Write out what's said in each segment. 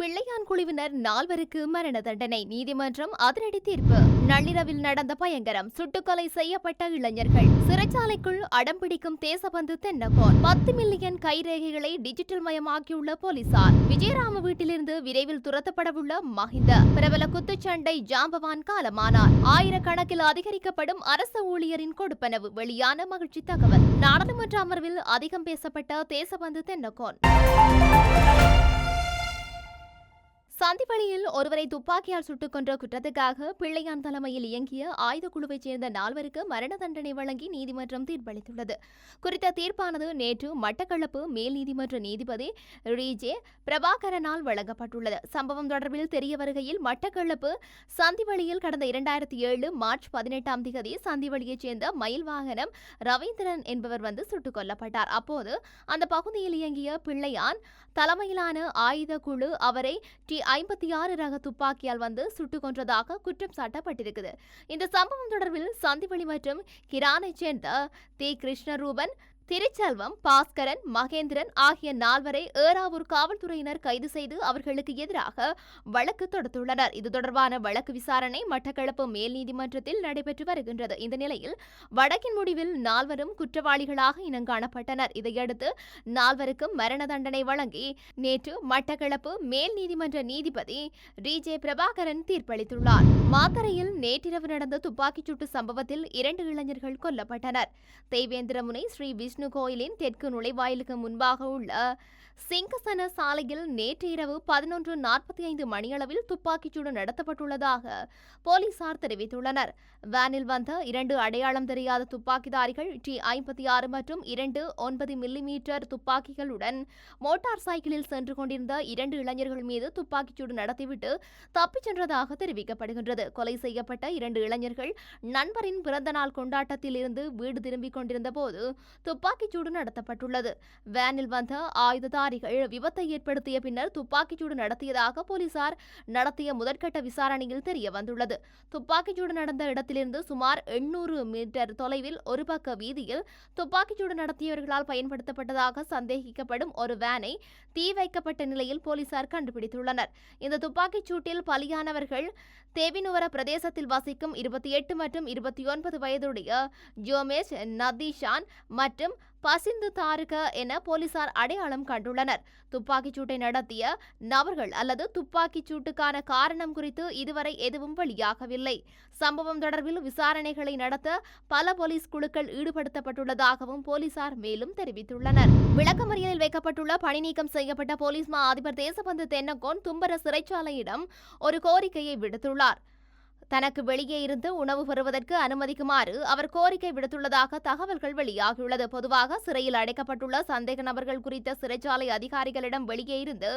பிள்ளையான் குழுவினர் நால்வருக்கு மரண தண்டனை நீதிமன்றம் அதிரடி தீர்ப்பு. நள்ளிரவில் நடந்த பயங்கரம் சுட்டுக்கொலை செய்யப்பட்ட இளைஞர்கள். சிறைச்சாலைக்குள் அடம்பிடிக்கும் தேசபந்து தென்னகோன். பத்து மில்லியன் கைரேகைகளை டிஜிட்டல் மயமாக்கியுள்ள போலீசார். விஜயராம வீட்டிலிருந்து விரைவில் துரத்தப்படவுள்ள மஹிந்த. பிரபல குத்துச்சண்டை ஜாம்பவான் காலமானார். ஆயிரக்கணக்கில் அதிகரிக்கப்படும் அரசு ஊழியரின் கொடுப்பனவு வெளியான மகிழ்ச்சி தகவல். நாடாளுமன்ற அமர்வில் அதிகம் பேசப்பட்ட தேசபந்து தென்னகோன். சந்திவழியில் ஒருவரை துப்பாக்கியால் சுட்டுக் கொன்ற குற்றத்துக்காக பிள்ளையான் தலைமையில் இயங்கிய ஆயுத குழுவைச் சேர்ந்த நால்வருக்கு மரண தண்டனை வழங்கி நீதிமன்றம் தீர்ப்பளித்துள்ளது. குறித்த தீர்ப்பானது நேற்று மட்டக்களப்பு மேல் நீதிமன்ற நீதிபதி ரீஜே பிரபாகரனால் வழங்கப்பட்டுள்ளது. சம்பவம் தொடர்பில் தெரிய வருகையில் மட்டக்களப்பு சந்திவழியில் கடந்த இரண்டாயிரத்தி ஏழு மார்ச் பதினெட்டாம் தேதி சந்திவழியைச் சேர்ந்த மயில் வாகனம் ரவீந்திரன் என்பவர் வந்து சுட்டுக் கொல்லப்பட்டார். அப்போது அந்த பகுதியில் இயங்கிய பிள்ளையான் தலைமையிலான ஆயுத குழு அவரை டி. ஐம்பத்தி ஆறு ரக துப்பாக்கியால் வந்து சுட்டுக் கொன்றதாக குற்றம் சாட்டப்பட்டிருக்குது. இந்த சம்பவம் தொடர்பில் சந்திவெளி மற்றும் கிரானைச் சேர்ந்த தி. கிருஷ்ணரூபன் திருச்செல்வம் பாஸ்கரன் மகேந்திரன் ஆகிய நால்வரை ஏறாவூர் காவல்துறையினர் கைது செய்து அவர்களுக்கு எதிராக வழக்கு தொடுத்துள்ளனர். இது தொடர்பான வழக்கு விசாரணை மட்டக்களப்பு மேல் நீதிமன்றத்தில் நடைபெற்று வருகின்றது. இந்த நிலையில் வழக்கின் முடிவில் நால்வரும் குற்றவாளிகளாக இனங்காணப்பட்டனர் இதையடுத்து நால்வருக்கும் மரண தண்டனை வழங்கி நேற்று மட்டக்களப்பு மேல் நீதிமன்ற நீதிபதி ரிஜே பிரபாகரன் தீர்ப்பளித்துள்ளார். மாத்தறையில் நேற்றிரவு நடந்த துப்பாக்கிச்சூட்டு சம்பவத்தில் இரண்டு இளைஞர்கள் கொல்லப்பட்டனர். தேவேந்திரமுனை ஸ்ரீ விஷ்ணு கோயிலின் தெற்கு நுழைவாயிலுக்கு முன்பாக உள்ள சிங்கசன சாலையில் நேற்று இரவு பதினொன்று நாற்பத்தி ஐந்து மணியளவில் துப்பாக்கிச்சூடு நடத்தப்பட்டுள்ளதாக போலீசார் தெரிவித்துள்ளனர். வேனில் வந்த இரண்டு அடையாளம் தெரியாத துப்பாக்கிதாரிகள் டி ஐம்பத்தி ஆறு மற்றும் இரண்டு ஒன்பது மில்லிமீட்டர் துப்பாக்கிகளுடன் மோட்டார் சைக்கிளில் சென்று கொண்டிருந்த இரண்டு இளைஞர்கள் மீது துப்பாக்கிச்சூடு நடத்திவிட்டு தப்பிச் சென்றதாக தெரிவிக்கப்படுகின்றது. கொலை செய்யப்பட்ட இரண்டு இளைஞர்கள் நண்பரின் பிறந்தநாள் கொண்டாட்டத்தில் இருந்து வீடு திரும்பிக் கொண்டிருந்த போது துப்பாக்கிச்சூடு நடத்தப்பட்டுள்ளது. வேனில் வந்த ஆயுததாரிகள் விபத்தை ஏற்படுத்திய பின்னர் துப்பாக்கிச்சூடு நடத்தியதாக போலீசார் நடத்திய முதற்கட்ட விசாரணையில் தெரிய வந்துள்ளது. துப்பாக்கிச்சூடு நடந்த இடத்திலிருந்து சுமார் எண்ணூறு மீட்டர் தொலைவில் ஒரு பக்க வீதியில் துப்பாக்கிச்சூடு நடத்தியவர்களால் பயன்படுத்தப்பட்டதாக சந்தேகிக்கப்படும் ஒரு வேனை தீ வைக்கப்பட்ட நிலையில் போலீசார் கண்டுபிடித்துள்ளனர். இந்த துப்பாக்கிச் சூட்டில் பலியானவர்கள் தேவினுவர பிரதேசத்தில் வசிக்கும் இருபத்தி எட்டு மற்றும் இருபத்தி ஒன்பது வயதுடைய ஜோமேஷ் நதீஷான் மற்றும் பசிந்து தாருக என போலீசார் அடையாளம் கண்டுள்ளனர். துப்பாக்கிச் சூட்டை நடத்திய நபர்கள் அல்லது துப்பாக்கிச் சூட்டுக்கான காரணம் குறித்து இதுவரை எதுவும் வெளியாகவில்லை. சம்பவம் தொடர்பில் விசாரணைகளை நடத்த பல போலீஸ் குழுக்கள் ஈடுபடுத்தப்பட்டுள்ளதாகவும் போலீசார் மேலும் தெரிவித்துள்ளனர். விளக்கமறியலில் வைக்கப்பட்டுள்ள பணிநீக்கம் செய்யப்பட்ட போலீஸ் மா அதிபர் தேசபந்து தென்னகோன் தும்பர சிறைச்சாலையிடம் ஒரு கோரிக்கையை விடுத்துள்ளார். தனக்கு வெளியே இருந்து உணவு பெறுவதற்கு அனுமதிக்குமாறு அவர் கோரிக்கை விடுத்துள்ளதாக தகவல்கள் வெளியாகியுள்ளது. பொதுவாக சிறையில் அடைக்கப்பட்டுள்ள சந்தேக நபர்கள் குறித்த சிறைச்சாலை அதிகாரிகளிடம் வெளியே இருந்து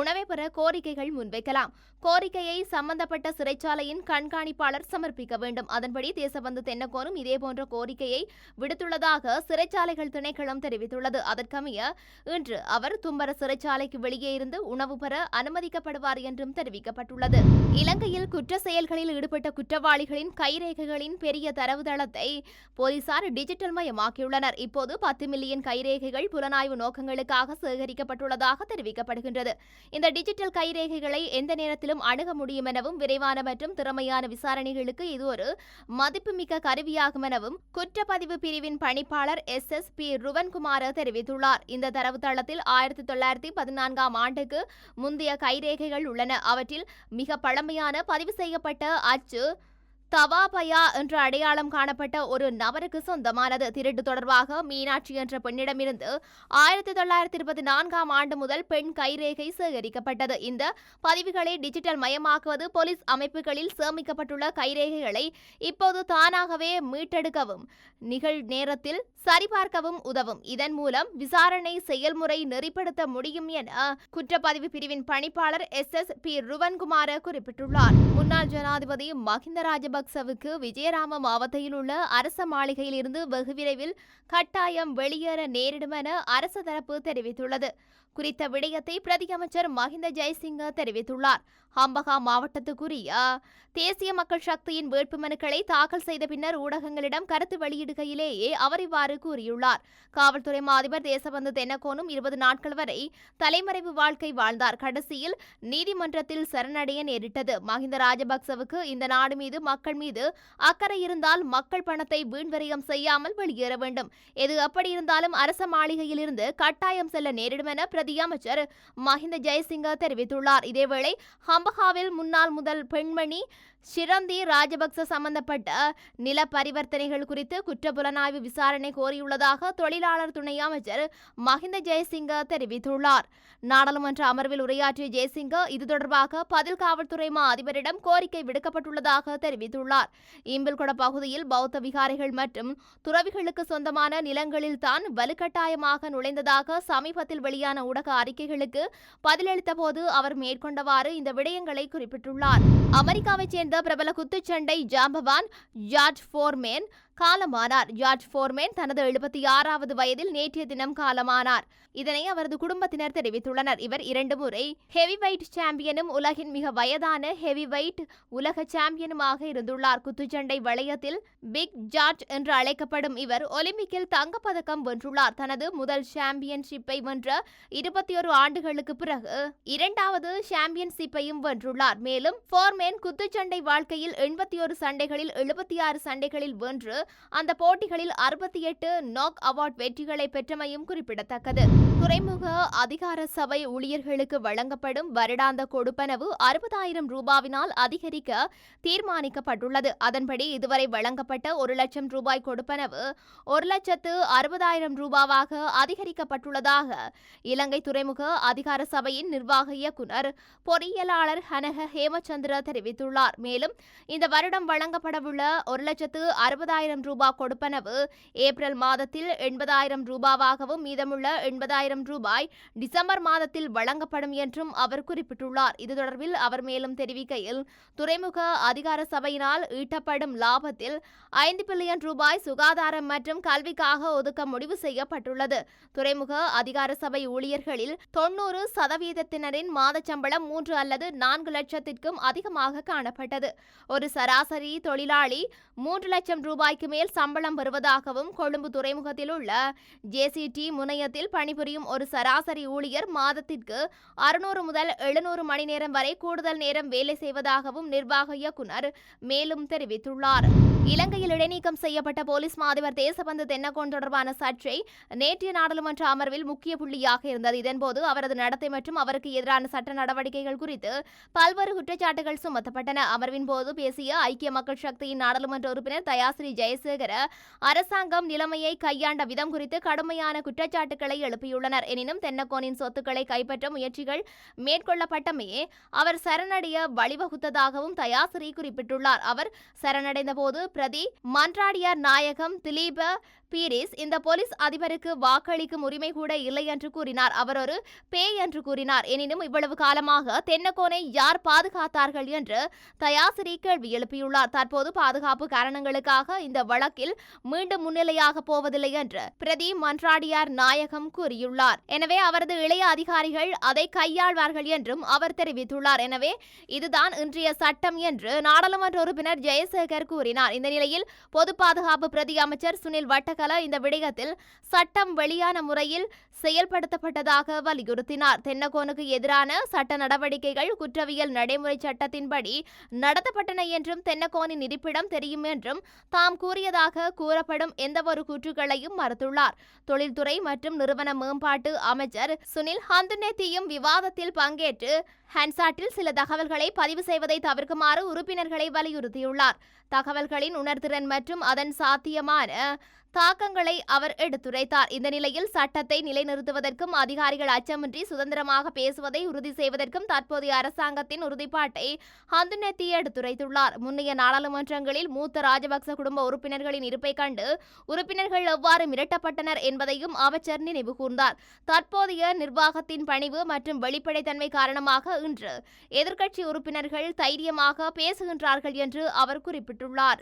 உணவை பெற கோரிக்கைகள் முன்வைக்கலாம். கோரிக்கையை சம்பந்தப்பட்ட சிறைச்சாலையின் கண்காணிப்பாளர் சமர்ப்பிக்க வேண்டும். அதன்படி தேசபந்து தென்னகோனும் இதேபோன்ற கோரிக்கையை விடுத்துள்ளதாக சிறைச்சாலைகள் திணைக்களம் தெரிவித்துள்ளது. அதற்கமைய இன்று அவர் தும்பர சிறைச்சாலைக்கு வெளியே இருந்து உணவு பெற அனுமதிக்கப்படுவார் என்றும் தெரிவிக்கப்பட்டுள்ளது. இலங்கையில் குற்ற செயல்களில் ஈடுபட்டு குற்றவாளிகளின் கைரேகைகளின் பெரிய தரவுதளத்தை போலீசார் டிஜிட்டல் மயமாக்கியுள்ளனர் இப்போது பத்து மில்லியன் கைரேகைகள் புலனாய்வு நோக்கங்களுக்காக சேகரிக்கப்பட்டுள்ளதாக தெரிவிக்கப்படுகின்றது. இந்த டிஜிட்டல் கைரேகைகளை எந்த நேரத்திலும் அணுக முடியும் எனவும் விரைவான மற்றும் திறமையான விசாரணைகளுக்கு இது ஒரு மதிப்புமிக்க கருவியாகும் எனவும் குற்றப்பதிவு பிரிவின் பணிப்பாளர் எஸ். எஸ். பி. ருவன்குமார் தெரிவித்துள்ளார். இந்த தரவுத்தளத்தில் ஆயிரத்தி தொள்ளாயிரத்தி பதினான்காம் ஆண்டுக்கு முந்தைய கைரேகைகள் உள்ளன. அவற்றில் மிக பழமையான பதிவு செய்யப்பட்ட 왔쥬. தவாபயா என்ற அடையாளம் காணப்பட்ட ஒரு நபருக்கு சொந்தமானது. திருட்டு தொடர்பாக மீனாட்சி என்ற பெண்ணிடமிருந்து ஆயிரத்தி தொள்ளாயிரத்தி இருபத்தி நான்காம் ஆண்டு முதல் பெண் கைரேகை சேகரிக்கப்பட்டது. இந்த பதிவுகளை டிஜிட்டல் மயமாக்குவது போலீஸ் அமைப்புகளில் சேமிக்கப்பட்டுள்ள கைரேகைகளை இப்போது தானாகவே மீட்டெடுக்கவும் நிகழ் நேரத்தில் சரிபார்க்கவும் உதவும். இதன் மூலம் விசாரணை செயல்முறை நெறிப்படுத்த முடியும் என குற்றப்பதிவு பிரிவின் பணிப்பாளர் எஸ். எஸ். பி. ருவன்குமார குறிப்பிட்டுள்ளார். முன்னாள் ஜனாதிபதி மஹிந்த ராஜபக்சவுக்கு விஜயராம மாவட்டத்தில் உள்ள அரச மாளிகையில் இருந்து வெகு விரைவில் கட்டாயம் வெளியேற நேரிடும் என அரசு தரப்பு தெரிவித்துள்ளது. குறித்த விடயத்தை பிரதி அமைச்சர் மஹிந்த ஜெயசிங்க தெரிவித்துள்ளார். ஹம்பகா மாவட்டத்துக்குரிய தேசிய மக்கள் சக்தியின் வேட்புமனுக்களை தாக்கல் செய்த பின்னர் ஊடகங்களிடம் கருத்து வெளியிடுகையிலேயே அவர் இவ்வாறு கூறியுள்ளார். காவல்துறை மாதிபர் தேசபந்து தென்னகோனும் இருபது நாட்கள் வரை தலைமறைவு வாழ்க்கை வாழ்ந்தார். கடைசியில் நீதிமன்றத்தில் சரணடைய நேரிட்டது. மஹிந்த ராஜபக்சவுக்கு இந்த நாடு மீது மக்கள் மீது அக்கறை இருந்தால் மக்கள் பணத்தை வீண்வரியம் செய்யாமல் வெளியேற வேண்டும். எது அப்படி இருந்தாலும் அரச மாளிகையிலிருந்து கட்டாயம் செல்ல நேரிடும் என பிரதி அமைச்சர் மஹிந்த ஜெயசிங்க தெரிவித்துள்ளார். இதேவேளை ஹம்பஹாவில் முன்னாள் முதல் பெண்மணி ஷிரந்தி ராஜபக்ச சம்பந்தப்பட்ட நில பரிவர்த்தனைகள் குறித்து குற்றப்புலனாய்வு விசாரணை கோரியுள்ளதாக தொழிலாளர் துணை அமைச்சர் மஹிந்த ஜெயசிங்க தெரிவித்துள்ளார். நாடாளுமன்ற அமர்வில் உரையாற்றிய ஜெயசிங்க இது தொடர்பாக பதில் காவல்துறை மா அதிபரிடம் கோரிக்கை விடுக்கப்பட்டுள்ளதாக தெரிவித்துள்ளார். இம்பில்கொட பகுதியில் பௌத்த விகாரிகள் மற்றும் துறவிகளுக்கு சொந்தமான நிலங்களில் தான் வலுக்கட்டாயமாக நுழைந்ததாக சமீபத்தில் வெளியான ஊடக அறிக்கைகளுக்கு பதிலளித்த போது அவர் மேற்கொண்டவாறு இந்த விடயங்களை குறிப்பிட்டுள்ளார். அமெரிக்காவைச் சேர்ந்த பிரபல குத்துச்சண்டை ஜாம்பவான் ஜார்ஜ் ஃபோர்மேன் காலமானார். ஜார்ஜ் ஃபோர்மேன் தனது எழுபத்தி ஆறாவது வயதில் நேற்றைய தினம் காலமானார். இதனை அவரது குடும்பத்தினர் தெரிவித்துள்ளனர். இவர் இரண்டு முறை ஹெவி வெயிட் சாம்பியனும் உலகின் மிக வயதான ஹெவி வெயிட் உலக சாம்பியனுமாக இருந்துள்ளார். குத்துச்சண்டை வளையத்தில் பிக் ஜார்ஜ் என்று அழைக்கப்படும் இவர் ஒலிம்பிக்கில் தங்கப்பதக்கம் வென்றுள்ளார். தனது முதல் சாம்பியன்ஷிப்பை வென்ற இருபத்தி ஒரு ஆண்டுகளுக்கு பிறகு இரண்டாவது சாம்பியன்ஷிப்பையும் வென்றுள்ளார். மேலும் ஃபோர்மேன் குத்துச்சண்டை வாழ்க்கையில் எண்பத்தி ஒரு சண்டைகளில் எழுபத்தி ஆறு சண்டைகளில் வென்று அந்த போட்டிகளில் அறுபத்தி எட்டு நாக் அவார்ட் வெற்றிகளை பெற்றமையும் குறிப்பிடத்தக்கது. துறைமுக அதிகார சபை ஊழியர்களுக்கு வழங்கப்படும் வருடாந்த கொடுப்பனவு அறுபதாயிரம் ரூபாவினால் அதிகரிக்க தீர்மானிக்கப்பட்டுள்ளது. அதன்படி இதுவரை வழங்கப்பட்ட ஒரு லட்சம் ரூபாய் கொடுப்பனவு ஒரு லட்சத்து அறுபதாயிரம் ரூபாவாக அதிகரிக்கப்பட்டுள்ளதாக இலங்கை துறைமுக அதிகார சபையின் நிர்வாக இயக்குநர் பொறியியலாளர் ஹனக ஹேமச்சந்திர தெரிவித்துள்ளார். மேலும் இந்த வருடம் வழங்கப்படவுள்ள ஒரு லட்சத்து அறுபதாயிரம் ரூபாய் கொடுப்பனவு. ஏப்ரல் மாதத்தில் எண்பதாயிரம் ரூபாவாகவும் மீதமுள்ள எண்பதாயிரம் ரூபாய் டிசம்பர் மாதத்தில் வழங்கப்படும் என்றும் அவர் குறிப்பிட்டுள்ளார். இது தொடர்பில் அவர் மேலும் தெரிவிக்கையில் துறைமுக அதிகார சபையினால் ஈட்டப்படும் லாபத்தில் ஐந்து பில்லியன் ரூபாய் சுகாதாரம் மற்றும் கல்விக்காக ஒதுக்க முடிவு செய்யப்பட்டுள்ளது. துறைமுக அதிகார சபை ஊழியர்களில் தொன்னூறு சதவீதத்தினரின் மாத சம்பளம் மூன்று அல்லது நான்கு லட்சத்திற்கும் அதிகமாக காணப்பட்டது. ஒரு சராசரி தொழிலாளி மூன்று லட்சம் ரூபாய் ரூபாய்க்கு மேல் சம்பளம் பெறுவதாகவும் கொழும்பு துறைமுகத்தில் உள்ள ஜேசிடி முனையத்தில் பணிபுரியும் ஒரு சராசரி ஊழியர் மாதத்திற்கு அறுநூறு முதல் எழுநூறு மணி நேரம் வரை கூடுதல் நேரம் வேலை செய்வதாகவும் நிர்வாக இயக்குனர் மேலும் தெரிவித்துள்ளார். இலங்கையில் இடைநீக்கம் செய்யப்பட்ட போலீஸ் மாதிபர் தேசபந்து தென்னகோன் தொடர்பான சர்ச்சை நேற்றைய நாடாளுமன்ற அமர்வில் முக்கிய புள்ளியாக இருந்தது. இதன்போது அவரது நடத்தை மற்றும் அவருக்கு எதிரான சட்ட நடவடிக்கைகள் குறித்து பல்வேறு குற்றச்சாட்டுகள் சுமத்தப்பட்டன. அமர்வின் போது பேசிய ஐக்கிய மக்கள் சக்தியின் நாடாளுமன்ற உறுப்பினர் தயாஸ்ரீ ஜெயசேகர அரசாங்கம் நிலைமையை கையாண்ட விதம் குறித்து கடுமையான குற்றச்சாட்டுகளை எழுப்பியுள்ளனர். எனினும் தென்னக்கோனின் சொத்துக்களை கைப்பற்ற முயற்சிகள் மேற்கொள்ளப்பட்டமையே அவர் சரணடைய வழிவகுத்ததாகவும் தயாசிரி குறிப்பிட்டுள்ளார். அவர் சரணடைந்த போது பிரதி மன்றாடியார் நாயகம் திலீப பீரிஸ் இந்த போலீஸ் அதிபருக்கு வாக்களிக்கும் உரிமை கூட இல்லை என்று கூறினார். அவர் ஒரு பேய் என்று கூறினார். எனினும் இவ்வளவு காலமாக தென்னக்கோனை யார் பாதுகாத்தார்கள் என்று தயாசிரி கேள்வி எழுப்பியுள்ளார். தற்போது பாதுகாப்பு காரணங்களுக்காக இந்த வழக்கில் மீண்டும் முன்னிலையாக போவதில்லை என்று பிரதி மன்றாடியார் நாயகம் கூறியுள்ளார். எனவே அவரது இளைய அதிகாரிகள் அதை கையாள்வார்கள் என்றும் அவர் தெரிவித்துள்ளார். எனவே இதுதான் இன்றைய சட்டம் என்று நாடாளுமன்ற உறுப்பினர் ஜெயசேகர் கூறினார். இந்த நிலையில் பொது பாதுகாப்பு பிரதி அமைச்சர் சுனில் வட்டகல இந்த விடயத்தில் சட்டம் வெளியான முறையில் செயல்படுத்தப்பட்டதாக வலியுறுத்தினார். தென்னகோனுக்கு எதிரான சட்ட நடவடிக்கைகள் குற்றவியல் நடைமுறை சட்டத்தின்படி நடத்தப்பட்டன என்றும் தென்னகோனின் இருப்பிடம் தெரியும் என்றும் தாம் கூறியதாக கூறப்படும் எந்தவொரு கூற்றுகளையும் மறுத்துள்ளார். தொழில்துறை மற்றும் நிறுவன மேம்பாட்டு அமைச்சர் சுனில் ஹந்துனெத்தியும் விவாதத்தில் பங்கேற்று ஹன்சாட்டில் சில தகவல்களை பதிவு செய்வதை தவிர்க்குமாறு உறுப்பினர்களை வலியுறுத்தியுள்ளார். தகவல்களின் உணர்திறன் மற்றும் அதன் சாத்தியமான தாக்கங்களை அவர் எடுத்துரைத்தார். இந்த நிலையில் சட்டத்தை நிலைநிறுத்துவதற்கும் அதிகாரிகள் அச்சமின்றி சுதந்திரமாக பேசுவதை உறுதி செய்வதற்கும் தற்போதைய அரசாங்கத்தின் உறுதிப்பாட்டை ஹந்துநெத்தி எடுத்துரைத்துள்ளார். முன்னைய நாடாளுமன்றங்களில் மூத்த ராஜபக்ச குடும்ப உறுப்பினர்களின் இருப்பை கண்டு உறுப்பினர்கள் எவ்வாறு மிரட்டப்பட்டனர் என்பதையும் அமைச்சர் நினைவு கூர்ந்தார். தற்போதைய நிர்வாகத்தின் பணிவு மற்றும் வெளிப்படைத்தன்மை காரணமாக இன்று எதிர்க்கட்சி உறுப்பினர்கள் தைரியமாக பேசுகின்றார்கள் என்று அவர் குறிப்பிட்டுள்ளார்.